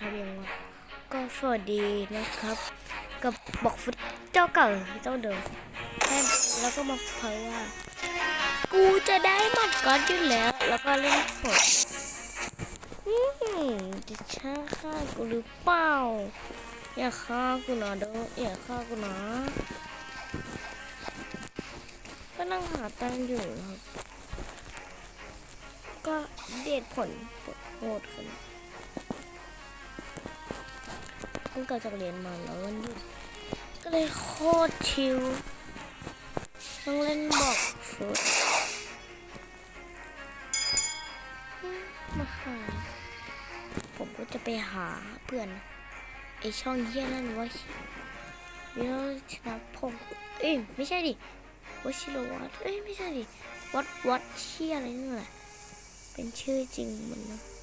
ทำยังไงก็สวัสดีนะครับ กับบอกฟุตเจ้าเก่าเจ้าเดิมแล้วก็มาเพาว่า กูจะได้หมัดก้อนอยู่แล้ว แล้วก็เล่นโหดอืมจะช่างฆ่ากูหรือเปล่าอย่าฆ่ากูนะเด้ออย่าฆ่ากูนะก็นั่งหาตังอยู่ครับ ก็เดทผลโหดขึ้น เพิ่งกลับจากเรียนมาแล้ววันหยุดก็เลยโคตรชิลต้องเล่นบอกฟุตมมาหาผมก็จะไปหาเพื่อนไอช่องเยี่ยนั่นว่าวิโรชนะพงศ์เอ้ยไม่ใช่ดิวชิโรวัตเอ้ยไม่ใช่ดิวัดวัดเชี่ยอะไรนี่นแหละเป็นชื่อจริงมันนะ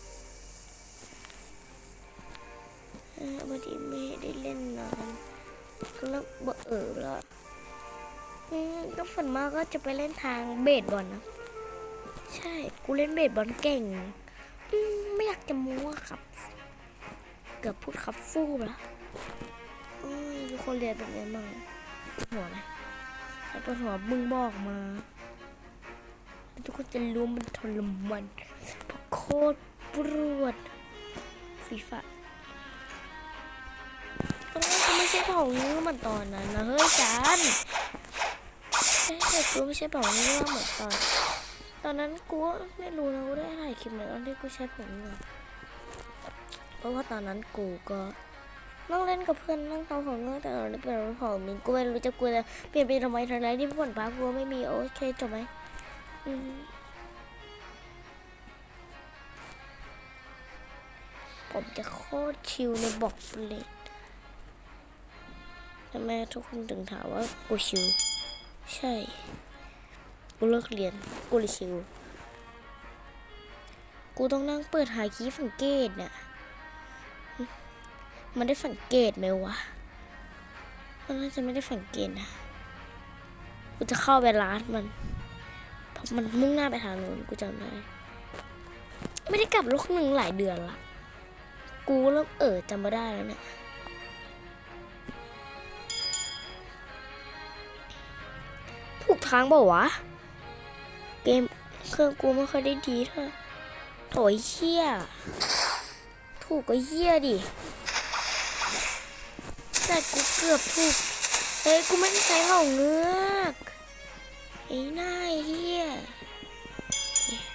เออพอดีไม่ได้เล่นนานก็เริ่มเบื่อเออแล้วก็ฝนมากก็จะไปเล่นทางเบสบอลนะ ใช่ กูเล่นเบสบอลเก่งมไม่อยากจะมัวครับ เกือบพูดครับฟู่ไปแล้วอืมทุกคนเรียนเป็นไงบ้างหัวไหมถ้าปวดหัวมึงบอกมา ทุกคนจะรู้มันทรมานโคตรปวดฟีฟ่า ใช่เผาเนื้อมือนตอนนั้นนะเฮ้ยจานใช่แต่กูไม่ใช่เผาเนื้อเหมือนตอน ตอนนั้นกูไม่รู้นะกูได้ถ่ายคลิปไหนตอนที่กูใช้ผงเนื้อเพราะว่าตอนนั้นกูก็นั่งเล่นกับเพื่อนนั่งทำของเงือกแต่ตอนนี้เป็นของมึงกูไม่รู้จะกูจะเปลี่ยนไปทำไมทางไหนที่ผลป้ากูไม่มีโอเคจบไหมอืมผมจะโคตรชิลในบอกฟเลต ทำไมทุกคนถึงถามว่ากูชิลใช่ กูเลิกเรียน กูเลยชิลกูต้องนั่งเปิดหาคีย์สังเกตเนี่ยมันได้สังเกตไหมวะ มันน่าจะไม่ได้สังเกตนะ กูจะเข้าไปร้านมัน เพราะมันมุ่งหน้าไปทางนู้นกูจำได้ ไม่ได้กลับลูกหนึ่งหลายเดือนละ กูเริ่มเออจำไม่ได้แล้วเนี่ย ถูกทางเปล่าวะ เกมเครื่องกูไม่ค่อยได้ดีเท่าไหร่โถยเฮี้ย ถูกก็เฮี้ยดิ แต่กูเกือบถูก เฮ้ยกูไม่ได้ใช้เหล่าเงือกไอ้หน้าเฮีย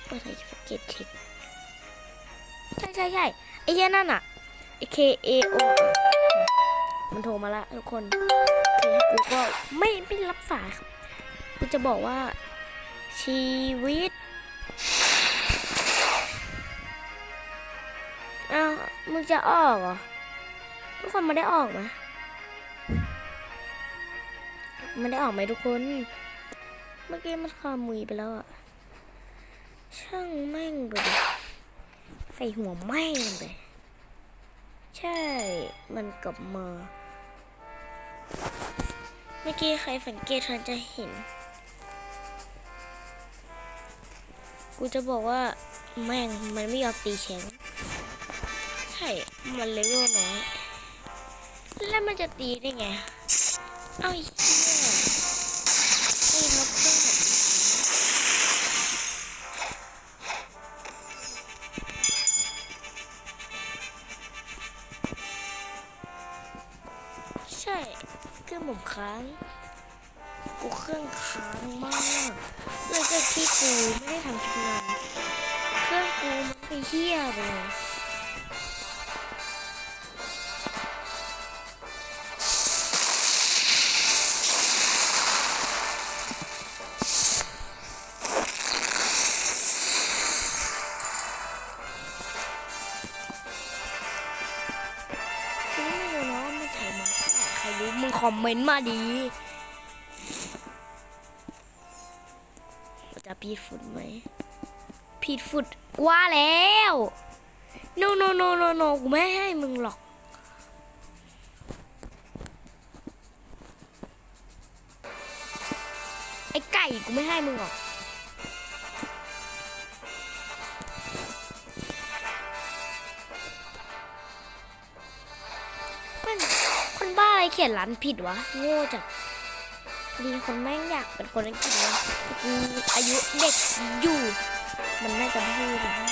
เปิดไอ้สเก็ตเช็คใช่ใช่ใช่ไอ้เฮียนั่นอะไอ้ K A O มันโทรมาละทุกคนโอเคกูก็ไม่ไม่รับสายครับูจะบอกว่า ชีวิตอ้าวมึงจะออกเหรอ ทุกคนมาได้ออกไหมมันได้ออกไหมทุกคน เมื่อกี้มันคามุยไปแล้วอะช่างแม่งไปดิใส่หัวแม่งไปใช่ มันกลับมา เมื่อกี้ใครสังเกตทันจะเห็น กูจะบอกว่าแม่งมันไม่ยอมตีแชมป์ใช่ มันเลเวลน้อย แล้วมันจะตีได้ไง เอาไอ้เหี้ยนี่ครับเครื่องแบบใช่ครื่องผมค้าง กูเครื่องค้างมากเลยจากที่กูไม่ได้ทำทำงานเครื่องกูมันไปเหี้ยไปเลยกูไม่รู้นะว่ามันใช่ไหร่ใครรู้มึงคอมเมนต์มาดี พีดฟุตไหมพีดฟุตว่าแล้ว no no no no no กูไม่ให้มึงหรอกไอ้ไก่กูไม่ให้มึงหรอกนคนบ้าอะไรเขียนร้านผิดวะโง่จัด ดีคนแม่งอยากเป็นคนอังกฤษเลยแต่กูอายุเด็กอยู่ มันน่าจะพูดนะ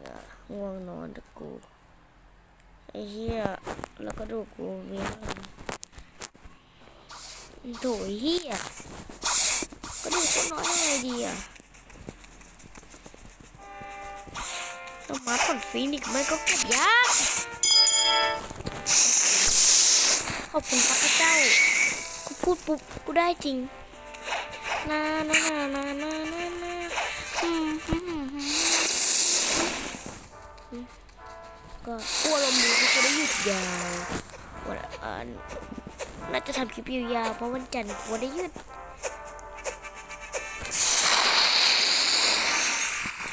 องอะง่วงนอนแต่กู ไอ้เหี้ย แล้วก็ดูกูมีอะไรโถไอ้เหี้ย ก็ดูกูนอนยังไงดีอะต้องมาผลฟีนิกไม่ก็เก็บยาก ขอบคุณพระเจ้า กูพูดปุ๊บ กูได้จริง นานานานานานานาอืมอืมอืม ก็กลัวลมดีที่จะได้หยุดยาววันอันน่าจะทำคลิปยาวเพราะวันจันทร์กูได้หยุด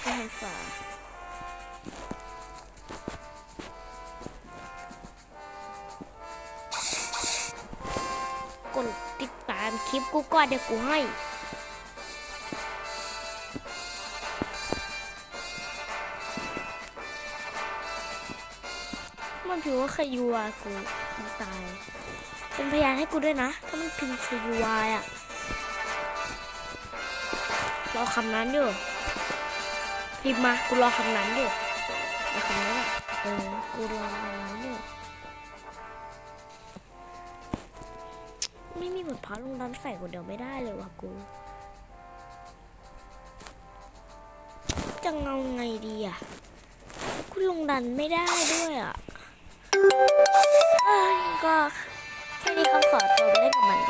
ไม่ทำฝากดติดตามคลิปกูก่อนเดี๋ยวกูให้ มันพิมพ์ว่าเคยยูวากูมันตาย เป็นพยานให้กูด้วยนะ ถ้ามันพิมพ์เคยยูวาอะรอคำนั้นอยู่พิมพ์มากูรอคำนั้นอยู่รอคำนั้นอะเออกูรอคำนั้นอยู่ไม่มีเหมือนพระลงดันใส่คนเดียวไม่ได้เลยว่ะกูจะเงาไงดีอะกูลงดันไม่ได้ด้วยอะ ก็แค่นี้คำขอตัวไปเล่นกับมันกัน